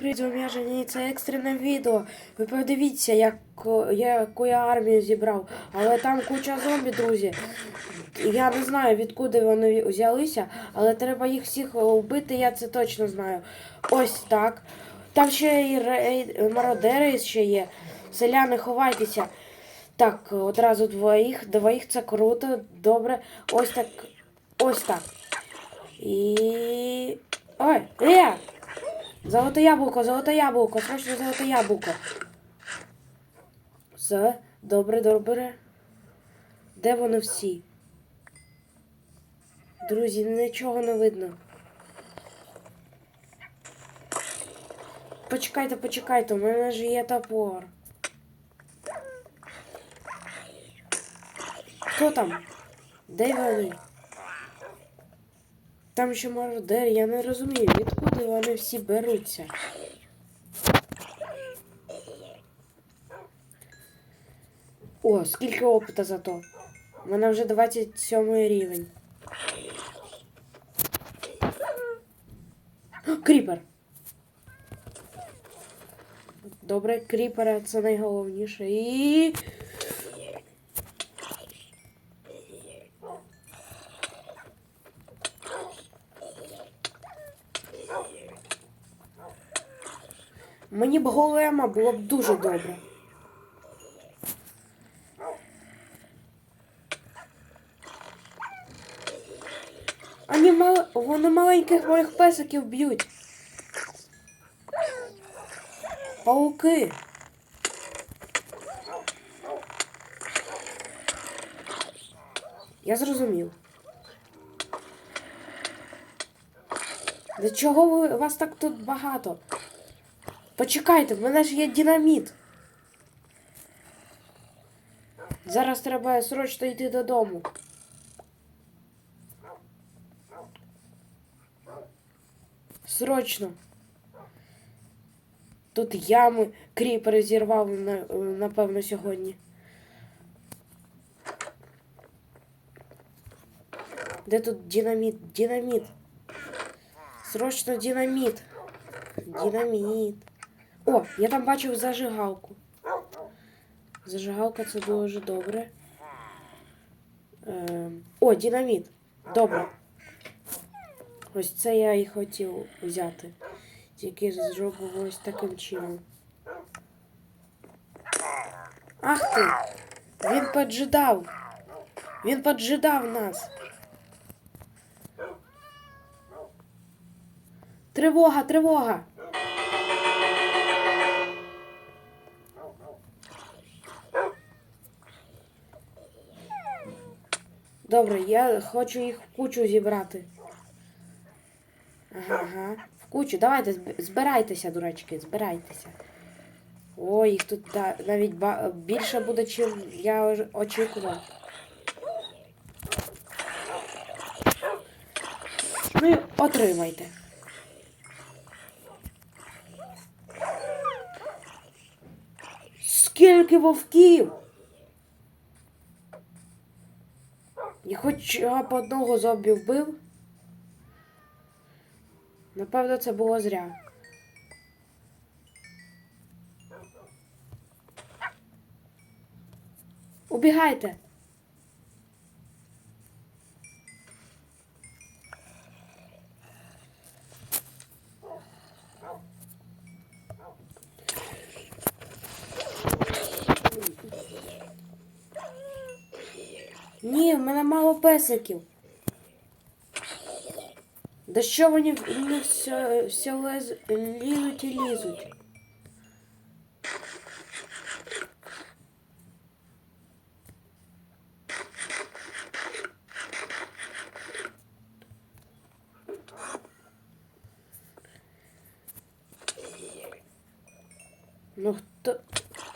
Призум'яжені це екстрене відео. Ви подивіться, як, яку я армію зібрав. Але там куча зомбі, друзі. Я не знаю, відкуди вони взялися, але треба їх всіх вбити, я це точно знаю. Ось так. Там ще і рей... мародери ще є. Селяни, ховайтеся. Так, одразу двоїх. Двоїх це круто, добре. Ось так. Ось так. І. Ой, е! Золоте яблуко, золоте яблуко, срочно золоте яблуко. Все, добре, добре. Де вони всі? Друзі, нічого не видно. Почекайте, почекайте, у мене ж є топор. Хто там? Де вони? Там ще мародер, я не розумію, відкуди вони всі беруться. О, скільки опита зато. У мене вже 27 рівень. Кріпер. Добре, кріпера це найголовніше. І. Мені б голема було б дуже добре. Вони, мал... Вони маленьких моїх песиків б'ють. Пауки. Я зрозумів. Для чого ви вас так тут багато? Почекайте, в мене ж є динаміт. Зараз треба срочно йти додому. Срочно. Тут ями кріпери зірвав, напевно, сьогодні. Де тут динаміт? Динаміт. Срочно динаміт. Динаміт. О, я там бачив зажигалку. Зажигалка це дуже добре. Ем, О, динаміт. Добре. Ось це я і хотів взяти. Тільки зробив ось таким чином. Ах ти! Він поджидав! Він поджидав нас! Тривога, тривога! Добре, я хочу їх в кучу зібрати. Ага, ага. В кучу. Давайте, збирайтеся, дурачки, збирайтеся. О, їх тут навіть ба- більше буде, чим я очікував. Ну отримайте. Скільки вовків? І хоч я б одного зомбі вбив. Напевно, це було зря. Убігайте. Ні, в мене мало песиків. Да що вони вони все, все лез, лізуть і лізуть? Ну хто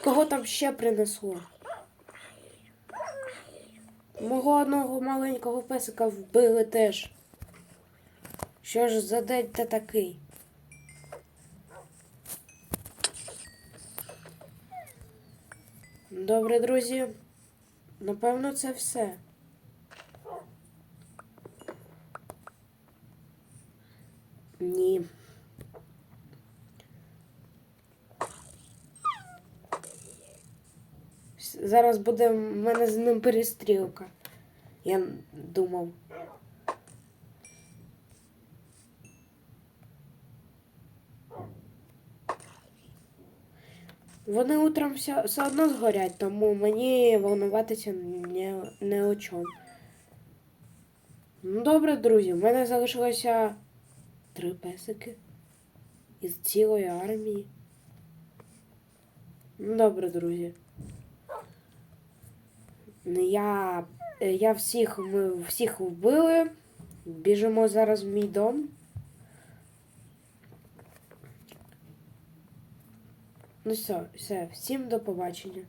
кого там ще принесло? Мого одного маленького песика вбили теж. Що ж за день та такий? Добре, друзі. Напевно, це все. Ні. Зараз, буде в мене з ним перестрілка. Я думав. Вони утром все, все одно згорять, тому мені волнуватися не, не о чому. Ну добре, друзі, в мене залишилося три песики із цілої армії. Ну добре, друзі. Я, я всіх, ми всіх вбили. Біжимо зараз в мій дом. Ну все, все, всім до побачення.